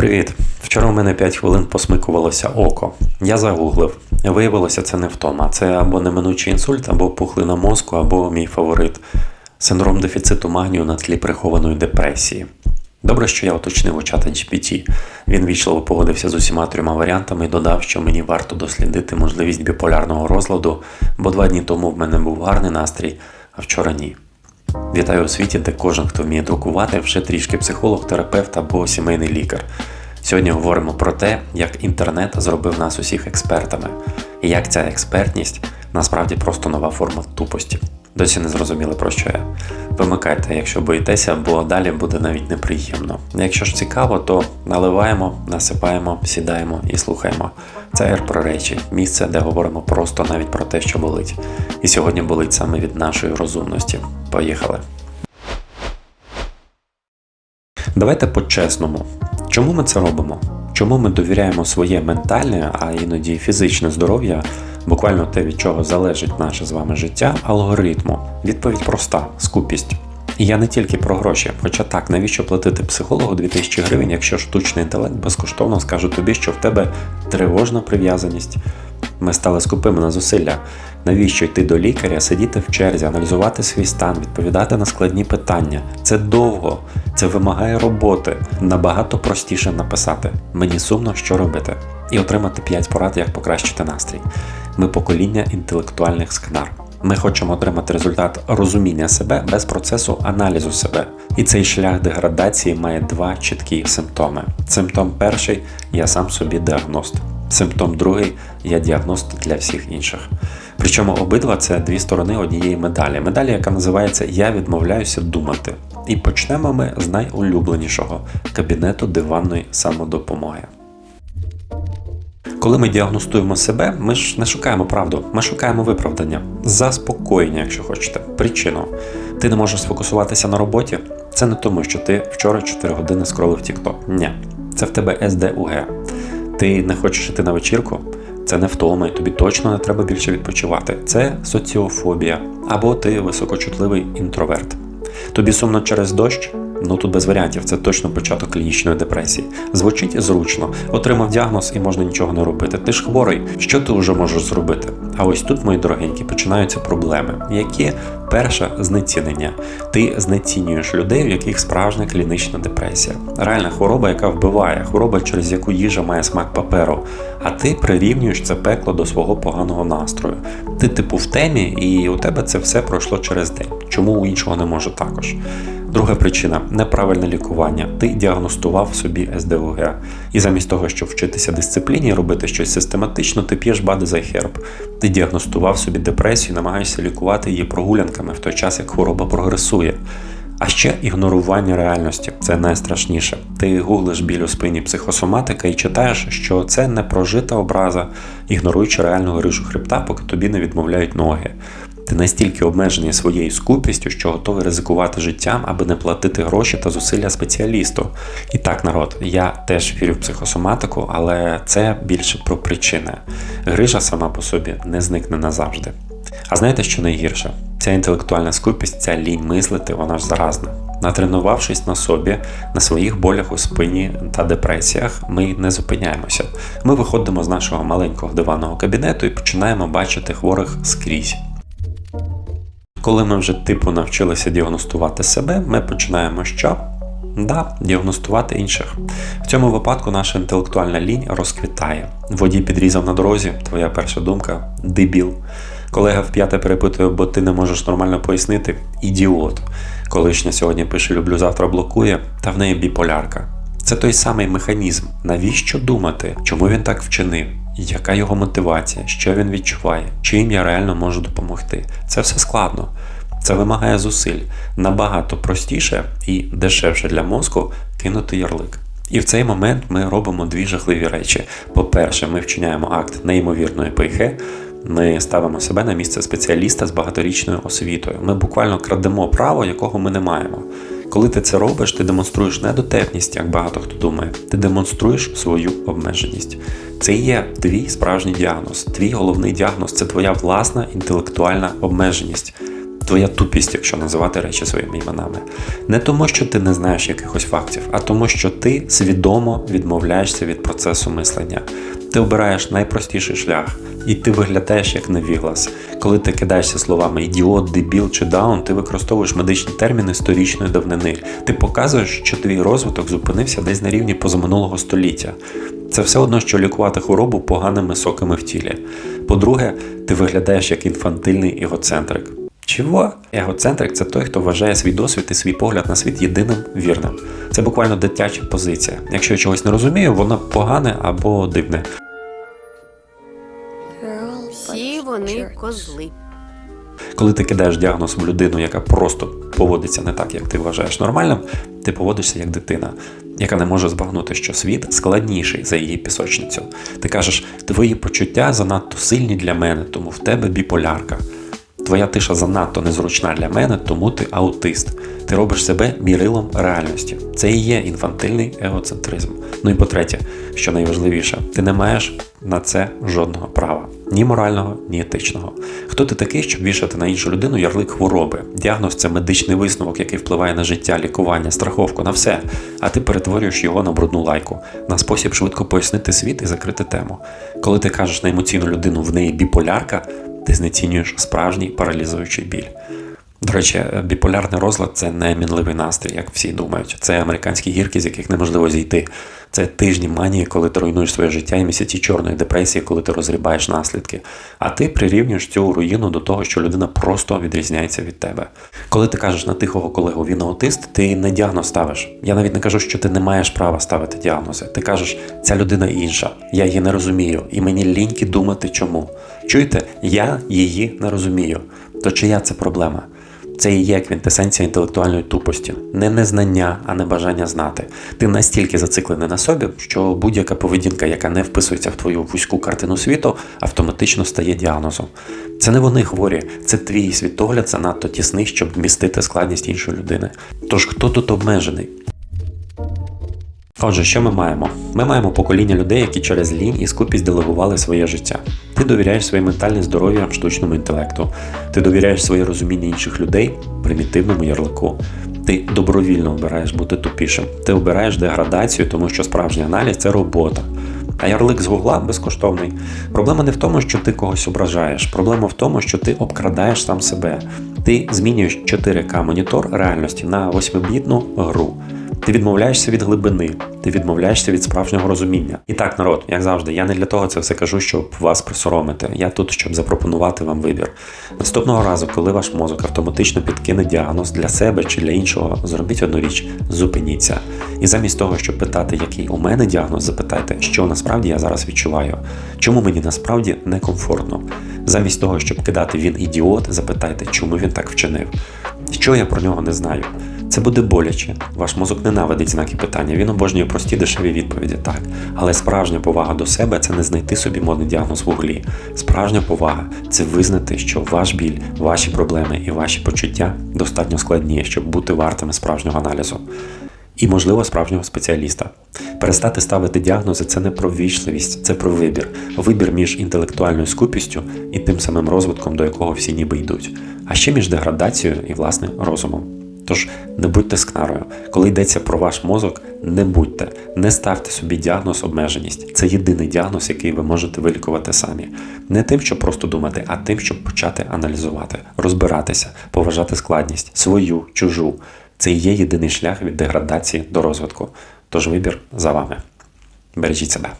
Привіт! Вчора у мене 5 хвилин посмикувалося око. Я загуглив. Виявилося, це не втома. Це або неминучий інсульт, або пухлина мозку, або мій фаворит синдром дефіциту магнію на тлі прихованої депресії. Добре, що я уточнив у чата GPT. Він вічливо погодився з усіма трьома варіантами і додав, що мені варто дослідити можливість біполярного розладу, бо два дні тому в мене був гарний настрій, а вчора ні. Вітаю у світі, де кожен, хто вміє друкувати, вже трішки психолог, терапевт або сімейний лікар. Сьогодні говоримо про те, як інтернет зробив нас усіх експертами, і як ця експертність насправді просто нова форма тупості. Досі не зрозуміли про що я. Вимикайте, якщо боїтеся, бо далі буде навіть неприємно. Якщо ж цікаво, то наливаємо, насипаємо, сідаємо і слухаємо. Це Р про речі, місце, де говоримо просто навіть про те, що болить. І сьогодні болить саме від нашої розумності. Поїхали. Давайте по-чесному. Чому ми це робимо? Чому ми довіряємо своє ментальне, а іноді фізичне здоров'я, буквально те, від чого залежить наше з вами життя, алгоритму? Відповідь проста скупість. І я не тільки про гроші, хоча так, навіщо платити психологу 2000 гривень, якщо штучний інтелект безкоштовно скаже тобі, що в тебе тривожна прив'язаність. Ми стали скупими на зусилля. Навіщо йти до лікаря, сидіти в черзі, аналізувати свій стан, відповідати на складні питання? Це довго, це вимагає роботи. Набагато простіше написати Мені сумно, що робити, і отримати 5 порад, як покращити настрій. Ми покоління інтелектуальних скнар. Ми хочемо отримати результат розуміння себе без процесу аналізу себе. І цей шлях деградації має два чіткі симптоми. Симптом перший я сам собі діагност. Симптом другий я діагност для всіх інших. Причому обидва це дві сторони однієї медалі. Медалі, яка називається Я відмовляюся думати. І почнемо ми з найулюбленішого кабінету диванної самодопомоги. Коли ми діагностуємо себе, ми ж не шукаємо правду, ми шукаємо виправдання, заспокоєння, якщо хочете, причину. Ти не можеш сфокусуватися на роботі. Це не тому, що ти вчора 4 години скролив TikTok. Ні, це в тебе СДУГ. Ти не хочеш йти на вечірку. Це не втома, і тобі точно не треба більше відпочивати. Це соціофобія, або ти високочутливий інтроверт. Тобі сумно через дощ? Ну тут без варіантів, це точно початок клінічної депресії. Звучить зручно, отримав діагноз і можна нічого не робити. Ти ж хворий, що ти вже можеш зробити? А ось тут, мої дорогенькі, починаються проблеми, які перше знецінення. Ти знецінюєш людей, у яких справжня клінічна депресія. Реальна хвороба, яка вбиває, хвороба, через яку їжа має смак паперу. А ти прирівнюєш це пекло до свого поганого настрою. Ти типу в темі, і у тебе це все пройшло через день. Чому у іншого не може також? Друга причина неправильне лікування. Ти діагностував собі СДУГ. І замість того, щоб вчитися дисципліні робити щось систематично, ти п'єш бади за херб. Ти діагностував собі депресію, намагаєшся лікувати її прогулянками в той час, як хвороба прогресує. А ще ігнорування реальності це найстрашніше. Ти гуглиш біль у спині психосоматика і читаєш, що це не прожита образа, ігноруючи реальну грижу хребта, поки тобі не відмовляють ноги. Ти настільки обмежений своєю скупістю, що готовий ризикувати життям, аби не платити гроші та зусилля спеціалісту. І так, народ, я теж вірю в психосоматику, але це більше про причини. Грижа сама по собі не зникне назавжди. А знаєте, що найгірше? Ця інтелектуальна скупість, ця лінь мислити, вона ж заразна. Натренувавшись на собі, на своїх болях у спині та депресіях, ми не зупиняємося. Ми виходимо з нашого маленького диванного кабінету і починаємо бачити хворих скрізь. Коли ми вже типу навчилися діагностувати себе, ми починаємо що? Да, діагностувати інших. В цьому випадку наша інтелектуальна лінь розквітає. Водій підрізав на дорозі, твоя перша думка дебіл. Колега вп'яте перепитує, бо ти не можеш нормально пояснити ідіот. Колишня сьогодні пише люблю, завтра блокує, та в неї біполярка. Це той самий механізм. Навіщо думати, чому він так вчинив? Яка його мотивація, що він відчуває, чим я реально можу допомогти? Це все складно. Це вимагає зусиль набагато простіше і дешевше для мозку кинути ярлик. І в цей момент ми робимо дві жахливі речі. По-перше, ми вчиняємо акт неймовірної пихи. Ми ставимо себе на місце спеціаліста з багаторічною освітою. Ми буквально крадемо право, якого ми не маємо. Коли ти це робиш, ти демонструєш недотепність, як багато хто думає, ти демонструєш свою обмеженість. Це є твій справжній діагноз. Твій головний діагноз це твоя власна інтелектуальна обмеженість. твоя тупість, якщо називати речі своїми іменами. Не тому, що ти не знаєш якихось фактів, а тому, що ти свідомо відмовляєшся від процесу мислення. Ти обираєш найпростіший шлях, і ти виглядаєш як невіглас. Коли ти кидаєшся словами ідіот, дебіл чи даун, ти використовуєш медичні терміни сторічної давнини. Ти показуєш, що твій розвиток зупинився десь на рівні позаминулого століття. Це все одно, що лікувати хворобу поганими соками в тілі. По-друге, ти виглядаєш як інфантильний егоцентрик. Чого? Егоцентрик це той, хто вважає свій досвід і свій погляд на світ єдиним вірним. Це буквально дитяча позиція. Якщо я чогось не розумію, воно погане або дивне. Всі вони козли. Коли ти кидаєш діагноз в людину, яка просто поводиться не так, як ти вважаєш нормальним, ти поводишся як дитина, яка не може збагнути, що світ складніший за її пісочницю. Ти кажеш, твої почуття занадто сильні для мене, тому в тебе біполярка. Твоя тиша занадто незручна для мене, тому ти аутист. Ти робиш себе мірилом реальності. Це і є інфантильний егоцентризм. Ну і по-третє, що найважливіше, ти не маєш на це жодного права, ні морального, ні етичного. Хто ти такий, щоб вішати на іншу людину ярлик хвороби? Діагноз це медичний висновок, який впливає на життя, лікування, страховку, на все. А ти перетворюєш його на брудну лайку, на спосіб швидко пояснити світ і закрити тему. Коли ти кажеш на емоційну людину в неї біполярка, ти знецінюєш справжній паралізуючий біль. До речі, біполярний розлад це не мінливий настрій, як всі думають. Це американські гірки, з яких неможливо зійти. Це тижні манії, коли ти руйнуєш своє життя, і місяці чорної депресії, коли ти розрібаєш наслідки. А ти прирівнюєш цю руїну до того, що людина просто відрізняється від тебе. Коли ти кажеш на тихого колегу він аутист, ти не діагноз ставиш. Я навіть не кажу, що ти не маєш права ставити діагнози. Ти кажеш, ця людина інша, я її не розумію, і мені ліньки думати чому. Чуєте, я її не розумію. То чия це проблема? Це і є квінтесенція інтелектуальної тупості, не незнання, а не бажання знати. Ти настільки зациклений на собі, що будь-яка поведінка, яка не вписується в твою вузьку картину світу, автоматично стає діагнозом. Це не вони хворі, це твій світогляд занадто тісний, щоб вмістити складність іншої людини. Тож хто тут обмежений? Отже, що ми маємо? Ми маємо покоління людей, які через лінь і скупість делегували своє життя. Ти довіряєш своє ментальне здоров'я штучному інтелекту. Ти довіряєш своє розуміння інших людей примітивному ярлику. Ти добровільно обираєш бути тупішим. Ти обираєш деградацію, тому що справжній аналіз це робота. А ярлик з гугла безкоштовний. Проблема не в тому, що ти когось ображаєш. Проблема в тому, що ти обкрадаєш сам себе. Ти змінюєш 4К монітор реальності на 8-бітну гру. Ти відмовляєшся від глибини, ти відмовляєшся від справжнього розуміння. І так, народ, як завжди, я не для того це все кажу, щоб вас присоромити. Я тут, щоб запропонувати вам вибір. Наступного разу, коли ваш мозок автоматично підкине діагноз для себе чи для іншого, зробіть одну річ, зупиніться. І замість того, щоб питати, який у мене діагноз, запитайте, що насправді я зараз відчуваю, чому мені насправді некомфортно. Замість того, щоб кидати він ідіот, запитайте, чому він так вчинив. Що я про нього не знаю. Це буде боляче. Ваш мозок ненавидить знаки питання. Він обожнює прості дешеві відповіді, так. Але справжня повага до себе це не знайти собі модний діагноз в углі. Справжня повага це визнати, що ваш біль, ваші проблеми і ваші почуття достатньо складні, щоб бути вартими справжнього аналізу. І, можливо, справжнього спеціаліста. Перестати ставити діагнози це не про вічливість, це про вибір. Вибір між інтелектуальною скупістю і тим самим розвитком, до якого всі ніби йдуть, а ще між деградацією і власне розумом. Тож не будьте скнарою. Коли йдеться про ваш мозок, не будьте, не ставте собі діагноз обмеженість. Це єдиний діагноз, який ви можете вилікувати самі. Не тим, щоб просто думати, а тим, щоб почати аналізувати, розбиратися, поважати складність, свою, чужу. Це і є єдиний шлях від деградації до розвитку. Тож вибір за вами. Бережіть себе.